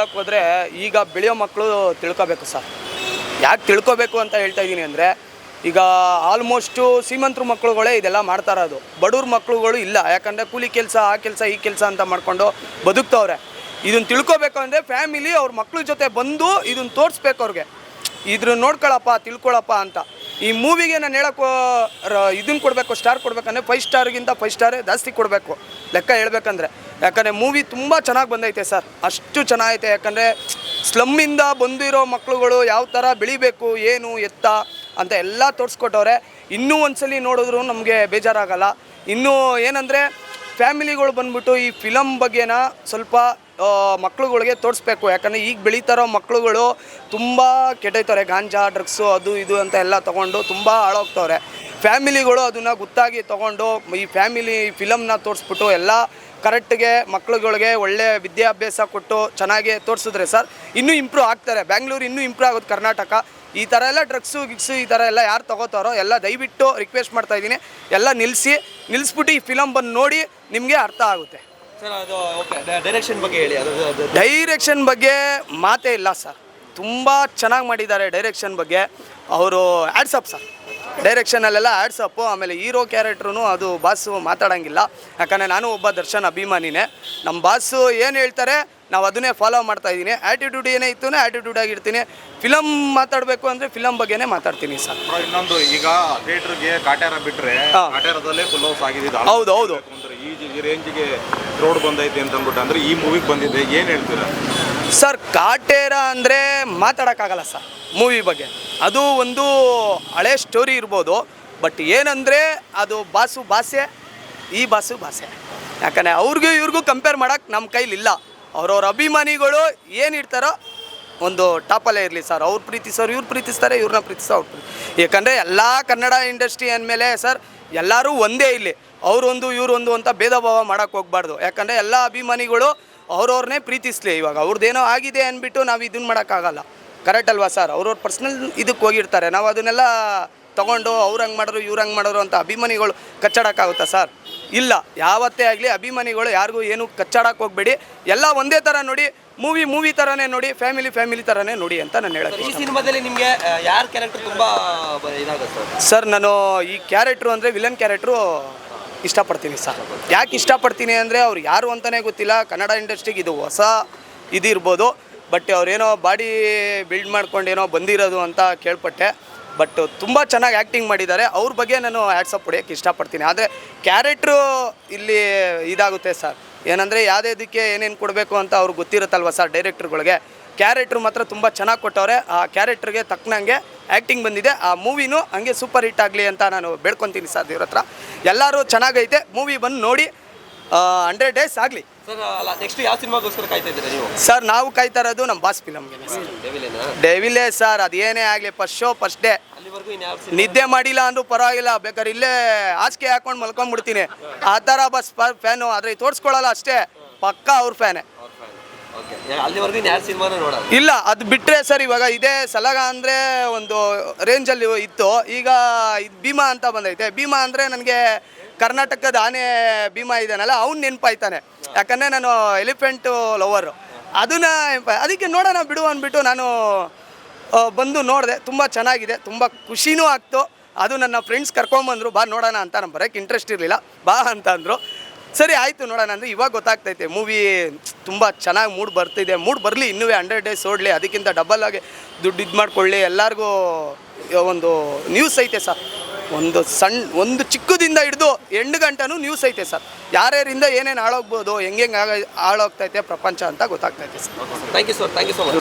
ಹೇಳೋಕೆ ಹೋದರೆ ಈಗ ಬೆಳೆಯೋ ಮಕ್ಕಳು ತಿಳ್ಕೊಬೇಕು ಸರ್. ಯಾಕೆ ತಿಳ್ಕೊಬೇಕು ಅಂತ ಹೇಳ್ತಾ ಇದ್ದೀನಿ ಅಂದರೆ, ಈಗ ಆಲ್ಮೋಸ್ಟು ಶ್ರೀಮಂತರ ಮಕ್ಕಳುಗಳೇ ಇದೆಲ್ಲ ಮಾಡ್ತಾ ಇರೋದು. ಬಡವ್ರ ಮಕ್ಕಳುಗಳು ಇಲ್ಲ. ಯಾಕಂದರೆ ಕೂಲಿ ಕೆಲಸ, ಆ ಕೆಲಸ, ಈ ಕೆಲಸ ಅಂತ ಮಾಡ್ಕೊಂಡು ಬದುಕ್ತವ್ರೆ. ಇದನ್ನು ತಿಳ್ಕೊಬೇಕು ಅಂದರೆ ಫ್ಯಾಮಿಲಿ ಅವ್ರ ಮಕ್ಕಳ ಜೊತೆ ಬಂದು ಇದನ್ನು ತೋರಿಸ್ಬೇಕು ಅವ್ರಿಗೆ. ಇದ್ರ ನೋಡ್ಕೊಳಪ್ಪ, ತಿಳ್ಕೊಳಪ್ಪ ಅಂತ. ಈ ಮೂವಿಗೆ ನಾನು ಹೇಳೋಕ್ಕೂ ಇದನ್ನ ಕೊಡಬೇಕು, ಸ್ಟಾರ್ ಕೊಡಬೇಕಂದ್ರೆ ಫೈವ್ ಸ್ಟಾರ್ಗಿಂತ ಫೈವ್ ಸ್ಟಾರೇ ಜಾಸ್ತಿ ಕೊಡಬೇಕು. ಲೆಕ್ಕ ಹೇಳ್ಬೇಕಂದ್ರೆ. ಯಾಕಂದರೆ ಮೂವಿ ತುಂಬ ಚೆನ್ನಾಗಿ ಬಂದೈತೆ ಸರ್. ಅಷ್ಟು ಚೆನ್ನಾಗೈತೆ. ಯಾಕಂದರೆ ಸ್ಲಮ್ಮಿಂದ ಬಂದಿರೋ ಮಕ್ಕಳುಗಳು ಯಾವ ಥರ ಬೆಳಿಬೇಕು, ಏನು, ಎತ್ತ ಅಂತ ಎಲ್ಲ ತೋರಿಸ್ಕೊಟ್ಟವ್ರೆ. ಇನ್ನೂ ಒಂದ್ಸಲಿ ನೋಡಿದ್ರು ನಮಗೆ ಬೇಜಾರಾಗಲ್ಲ. ಇನ್ನೂ ಏನಂದರೆ, ಫ್ಯಾಮಿಲಿಗಳು ಬಂದ್ಬಿಟ್ಟು ಈ ಫಿಲಮ್ ಬಗ್ಗೆನ ಸ್ವಲ್ಪ ಮಕ್ಳುಗಳಿಗೆ ತೋರಿಸ್ಬೇಕು. ಯಾಕಂದರೆ ಈಗ ಬೆಳೀತಾರೋ ಮಕ್ಳುಗಳು ತುಂಬ ಕೆಟ್ಟೋಯ್ತವ್ರೆ. ಗಾಂಜಾ, ಡ್ರಗ್ಸು, ಅದು ಇದು ಅಂತ ಎಲ್ಲ ತೊಗೊಂಡು ತುಂಬ ಹಾಳೋಗ್ತವ್ರೆ. ಫ್ಯಾಮಿಲಿಗಳು ಅದನ್ನು ಗೊತ್ತಾಗಿ ತೊಗೊಂಡು ಈ ಫ್ಯಾಮಿಲಿ ಫಿಲಮ್ನ ತೋರಿಸ್ಬಿಟ್ಟು ಎಲ್ಲ ಕರೆಕ್ಟ್ಗೆ ಮಕ್ಳುಗಳಿಗೆ ಒಳ್ಳೆ ವಿದ್ಯಾಭ್ಯಾಸ ಕೊಟ್ಟು ಚೆನ್ನಾಗಿ ತೋರಿಸಿದ್ರೆ ಸರ್ ಇನ್ನೂ ಇಂಪ್ರೂವ್ ಆಗ್ತಾರೆ. ಬ್ಯಾಂಗ್ಳೂರು ಇನ್ನೂ ಇಂಪ್ರೂವ್ ಆಗೋದು ಕರ್ನಾಟಕ ಈ ಥರ ಎಲ್ಲ ಡ್ರಗ್ಸು, ಗಿಗ್ಸು ಈ ಥರ ಎಲ್ಲ ಯಾರು ತೊಗೋತಾರೋ ಎಲ್ಲ ದಯವಿಟ್ಟು ರಿಕ್ವೆಸ್ಟ್ ಮಾಡ್ತಾಯಿದ್ದೀನಿ ಎಲ್ಲ ನಿಲ್ಲಿಸಿ, ನಿಲ್ಲಿಸ್ಬಿಟ್ಟು ಈ ಫಿಲಮ್ ಬಂದು ನೋಡಿ ನಿಮಗೆ ಅರ್ಥ ಆಗುತ್ತೆ. ಡೈರೆಕ್ಷನ್ ಬಗ್ಗೆ ಹೇಳಿ ಡೈರೆಕ್ಷನ್ ಬಗ್ಗೆ ಮಾತೇ ಇಲ್ಲ ಸರ್. ತುಂಬ ಚೆನ್ನಾಗಿ ಮಾಡಿದ್ದಾರೆ ಡೈರೆಕ್ಷನ್ ಬಗ್ಗೆ. ಅವರು ಆ್ಯಡ್ಸಪ್ ಸರ್. ಡೈರೆಕ್ಷನಲ್ಲೆಲ್ಲ ಆ್ಯಡ್ಸಪ್ಪು ಆಮೇಲೆ ಹೀರೋ ಕ್ಯಾರೆಕ್ಟ್ರೂ ಅದು ಬಾಸು ಮಾತಾಡೋಂಗಿಲ್ಲ. ಯಾಕಂದರೆ ನಾನು ಒಬ್ಬ ದರ್ಶನ್ ಅಭಿಮಾನಿನೇ. ನಮ್ಮ ಬಾಸು ಏನು ಹೇಳ್ತಾರೆ ನಾವು ಅದನ್ನೇ ಫಾಲೋ ಮಾಡ್ತಾ ಇದ್ದೀನಿ. ಆ್ಯಟಿಟ್ಯೂಡ್ ಏನೇ ಇತ್ತು ಆ್ಯಟಿಟ್ಯೂಡ್ ಆಗಿರ್ತೀನಿ ಫಿಲಮ್ ಮಾತಾಡಬೇಕು ಅಂದರೆ ಫಿಲಮ್ ಬಗ್ಗೆನೇ ಮಾತಾಡ್ತೀನಿ ಸರ್. ಇನ್ನೊಂದು ಈಗ ಥಿಯೇಟರ್ಗೆ ಕಾಟ್ಯಾರ ಬಿಟ್ಟರೆ ಹಾ. ಕಾಟ್ಯಾರದಲ್ಲೇ ಫುಲ್ ಹೌಸ್ ಆಗಿದೆ ಹೌದು, ಹೌದು. ಈ ರೇಂಜಿಗೆ ರೋಡ್ ಬಂದೈತೆ ಅಂತ ಅಂದ್ಬಿಟ್ಟು ಅಂದ್ರೆ ಈ ಮೂವಿಗೆ ಬಂದಿದೆ. ಏನು ಹೇಳ್ತೀರಾ? ಸರ್, ಕಾಟೇರ ಅಂದರೆ ಮಾತಾಡೋಕ್ಕಾಗಲ್ಲ ಸರ್ ಮೂವಿ ಬಗ್ಗೆ. ಅದು ಒಂದು ಹಳೆ ಸ್ಟೋರಿ ಇರ್ಬೋದು ಬಟ್ ಏನಂದರೆ ಅದು ಬಾಸು ಭಾಷೆ, ಈ ಬಾಸು ಭಾಷೆ. ಯಾಕಂದರೆ ಅವ್ರಿಗೂ ಇವ್ರಿಗೂ ಕಂಪೇರ್ ಮಾಡೋಕ್ಕೆ ನಮ್ಮ ಕೈಲಿಲ್ಲ. ಅವ್ರವ್ರ ಅಭಿಮಾನಿಗಳು ಏನಿರ್ತಾರೋ ಒಂದು ಟಾಪಲ್ಲೇ ಇರಲಿ ಸರ್ ಅವ್ರು ಪ್ರೀತಿಸೋರು ಇವ್ರು ಪ್ರೀತಿಸ್ತಾರೆ ಇವ್ರನ್ನ ಪ್ರೀತಿಸೋ ಅವ್ರು ಪ್ರೀತಿ ಯಾಕಂದರೆ ಎಲ್ಲ ಕನ್ನಡ ಇಂಡಸ್ಟ್ರಿ ಅಂದಮೇಲೆ ಸರ್ ಎಲ್ಲರೂ ಒಂದೇ ಇಲ್ಲಿ. ಅವರೊಂದು, ಇವರೊಂದು ಅಂತ ಭೇದ ಭಾವ ಮಾಡೋಕ್ಕೆ ಹೋಗ್ಬಾರ್ದು. ಯಾಕಂದರೆ ಎಲ್ಲ ಅಭಿಮಾನಿಗಳು ಅವ್ರವ್ರನ್ನೇ ಪ್ರೀತಿಸ್ಲಿ ಇವಾಗ. ಅವ್ರದ್ದೇನೋ ಆಗಿದೆ ಅಂದ್ಬಿಟ್ಟು ನಾವು ಇದನ್ನು ಮಾಡೋಕ್ಕಾಗಲ್ಲ. ಕರೆಕ್ಟ್ ಅಲ್ವಾ ಸರ್ ಅವ್ರವ್ರ ಪರ್ಸ್ನಲ್ ಇದಕ್ಕೆ ಹೋಗಿರ್ತಾರೆ. ನಾವು ಅದನ್ನೆಲ್ಲ ತಗೊಂಡು ಅವ್ರು ಹಂಗೆ ಮಾಡಿದ್ರು, ಇವ್ರು ಹಂಗೆ ಮಾಡಿದ್ರು ಅಂತ ಅಭಿಮಾನಿಗಳು ಕಚ್ಚಾಡೋಕ್ಕಾಗುತ್ತಾ ಸರ್ ಇಲ್ಲ. ಯಾವತ್ತೇ ಆಗಲಿ ಅಭಿಮಾನಿಗಳು ಯಾರಿಗೂ ಏನು ಕಚ್ಚಾಡಕ್ಕೆ ಹೋಗಬೇಡಿ. ಎಲ್ಲ ಒಂದೇ ಥರ ನೋಡಿ ಮೂವಿ ಮೂವಿ ಥರನೇ ನೋಡಿ ಫ್ಯಾಮಿಲಿ ಫ್ಯಾಮಿಲಿ ಥರನೇ ನೋಡಿ ಅಂತ ನಾನು ಹೇಳಕ್ಕೆ ಈ ಸಿನಿಮಾದಲ್ಲಿ ನಿಮಗೆ ಯಾರ ಕ್ಯಾರೆಕ್ಟರ್ ತುಂಬ ಇದಾಗುತ್ತೆ ಸರ್? ಸರ್ ನಾನು ಈ ಕ್ಯಾರೆಕ್ಟ್ರು ಅಂದರೆ ವಿಲನ್ ಕ್ಯಾರೆಕ್ಟ್ರು ಇಷ್ಟಪಡ್ತೀನಿ ಸರ್. ಯಾಕೆ ಇಷ್ಟಪಡ್ತೀನಿ ಅಂದರೆ ಅವ್ರು ಯಾರು ಅಂತಲೇ ಗೊತ್ತಿಲ್ಲ. ಕನ್ನಡ ಇಂಡಸ್ಟ್ರಿಗೆ ಇದು ಹೊಸ ಇದಿರ್ಬೋದು. ಬಟ್ ಅವ್ರೇನೋ ಬಾಡಿ ಬಿಲ್ಡ್ ಮಾಡ್ಕೊಂಡೇನೋ ಬಂದಿರೋದು ಅಂತ ಕೇಳ್ಪಟ್ಟೆ. ಬಟ್ ತುಂಬ ಚೆನ್ನಾಗಿ ಆ್ಯಕ್ಟಿಂಗ್ ಮಾಡಿದ್ದಾರೆ. ಅವ್ರ ಬಗ್ಗೆ ನಾನು ಆ್ಯಡ್ಸಪ್ ಹೊಡೆಯೋಕ್ಕೆ ಇಷ್ಟಪಡ್ತೀನಿ. ಆದರೆ ಕ್ಯಾರೆಕ್ಟ್ರು ಇಲ್ಲಿ ಇದಾಗುತ್ತೆ ಸರ್ ಏನಂದರೆ ಯಾವುದೇ ಇದಕ್ಕೆ ಏನೇನು ಕೊಡಬೇಕು ಅಂತ ಅವ್ರಿಗೆ ಗೊತ್ತಿರುತ್ತಲ್ವ ಸರ್ ಡೈರೆಕ್ಟ್ರುಗಳಿಗೆ ಕ್ಯಾರೆಕ್ಟ್ರು ಮಾತ್ರ ತುಂಬ ಚೆನ್ನಾಗಿ ಕೊಟ್ಟವ್ರೆ. ಆ ಕ್ಯಾರೆಕ್ಟ್ರಿಗೆ ತಕ್ಕನಂಗೆ ಆ್ಯಕ್ಟಿಂಗ್ ಬಂದಿದೆ. ಆ ಮೂವಿನೂ ಹಂಗೆ ಸೂಪರ್ ಹಿಟ್ ಆಗಲಿ ಅಂತ ನಾನು ಬೇಡ್ಕೊತೀನಿ ಸರ್ ದೇವ್ರ ಹತ್ರ. ಎಲ್ಲರೂ ಚೆನ್ನಾಗೈತೆ. ಮೂವಿ ಬಂದು ನೋಡಿ. ಹಂಡ್ರೆಡ್ ಡೇಸ್ ಆಗಲಿ. ಸರ್ ಅಲ್ಲ ನೆಕ್ಸ್ಟ್ ಯಾವ ಸಿನಿಮಾಗೋಸ್ಕರ ಕಾಯ್ತಾ ಇದ್ದೀರಾ ನೀವು? ಸರ್ ನಾವು ಕಾಯ್ತಾ ಇರೋದು ನಮ್ಮ ಬಾಸ್ ಫಿಲಮ್ಗೆ ಡೇವಿಲೇ ಸರ್ ಅದೇನೇ ಆಗಲಿ ಫಸ್ಟ್ ಶೋ ಫಸ್ಟ್ ಡೇ ಅಲ್ಲಿವರೆಗೂ ಇನ್ಯಾವ ಸಿನಿಮಾ? ನಿದ್ದೆ ಮಾಡಿಲ್ಲ ಅಂದ್ರೂ ಪರವಾಗಿಲ್ಲ ಬೇಕಾದ್ರೆ ಇಲ್ಲೇ ಹಾಸಿಗೆ ಹಾಕೊಂಡು ಮಲ್ಕೊಂಡ್ಬಿಡ್ತೀನಿ. ಆ ಥರ ಬಸ್ ಫ್ಯಾನು ಆದರೆ ತೋರಿಸ್ಕೊಳ್ಳಲ್ಲ ಅಷ್ಟೇ. ಪಕ್ಕಾ ಅವ್ರ ಫ್ಯಾನೇ ಇಲ್ಲ, ಅದು ಬಿಟ್ಟರೆ ಸರ್ ಇವಾಗ ಇದೇ ಸಲಗ ಅಂದರೆ ಒಂದು ರೇಂಜಲ್ಲಿ ಇತ್ತು. ಈಗ ಇದು ಭೀಮಾ ಅಂತ ಬಂದೈತೆ. ಭೀಮಾ ಅಂದರೆ ನನಗೆ ಕರ್ನಾಟಕದ ಆನೆ ಭೀಮಾ ಇದ್ದಾನಲ್ಲ ಅವ್ನು ನೆನಪಾಯ್ತಾನೆ. ಯಾಕಂದರೆ ನಾನು ಎಲಿಫೆಂಟು ಲವರು ಅದನ್ನ ಅದಕ್ಕೆ ನೋಡೋಣ ಬಿಡು ಅಂದ್ಬಿಟ್ಟು ನಾನು ಬಂದು ನೋಡಿದೆ. ತುಂಬ ಚೆನ್ನಾಗಿದೆ, ತುಂಬ ಖುಷಿನೂ ಆಗ್ತು. ಅದು ನನ್ನ ಫ್ರೆಂಡ್ಸ್ ಕರ್ಕೊಂಬಂದರು, ಬಾ ನೋಡೋಣ ಅಂತ ನಾನು ಬರೋಕ್ಕೆ ಇಂಟ್ರೆಸ್ಟ್ ಇರಲಿಲ್ಲ. ಬಾ ಅಂತ ಅಂದರು. ಸರಿ, ಆಯಿತು ನೋಡೋಣ. ಅಂದರೆ ಇವಾಗ ಗೊತ್ತಾಗ್ತೈತೆ ಮೂವಿ ತುಂಬ ಚೆನ್ನಾಗಿ ಮೂಡ್ ಬರ್ತಿದೆ. ಮೂಡ್ ಬರಲಿ ಇನ್ನೂ ಹಂಡ್ರೆಡ್ ಡೇಸ್ ಓಡಲಿ, ಅದಕ್ಕಿಂತ ಡಬಲ್ ಆಗಿ ದುಡ್ಡು ಇದು ಮಾಡ್ಕೊಳ್ಳಿ. ಎಲ್ಲರಿಗೂ ಒಂದು ನ್ಯೂಸ್ ಐತೆ ಸರ್. ಒಂದು ಸಣ್ಣ ಒಂದು ಚಿಕ್ಕದಿಂದ ಹಿಡಿದು ಎಂಟು ಗಂಟೆನೂ ನ್ಯೂಸ್ ಐತೆ ಸರ್. ಯಾರ್ಯಾರಿಂದ ಏನೇನು ಹಾಳೋಗ್ಬೋದು, ಹೆಂಗೆ ಹೆಂಗೆ ಆಗ, ಹಾಳೋಗ್ತೈತೆ ಪ್ರಪಂಚ ಅಂತ ಗೊತ್ತಾಗ್ತೈತೆ sir. Thank you sir thank you so much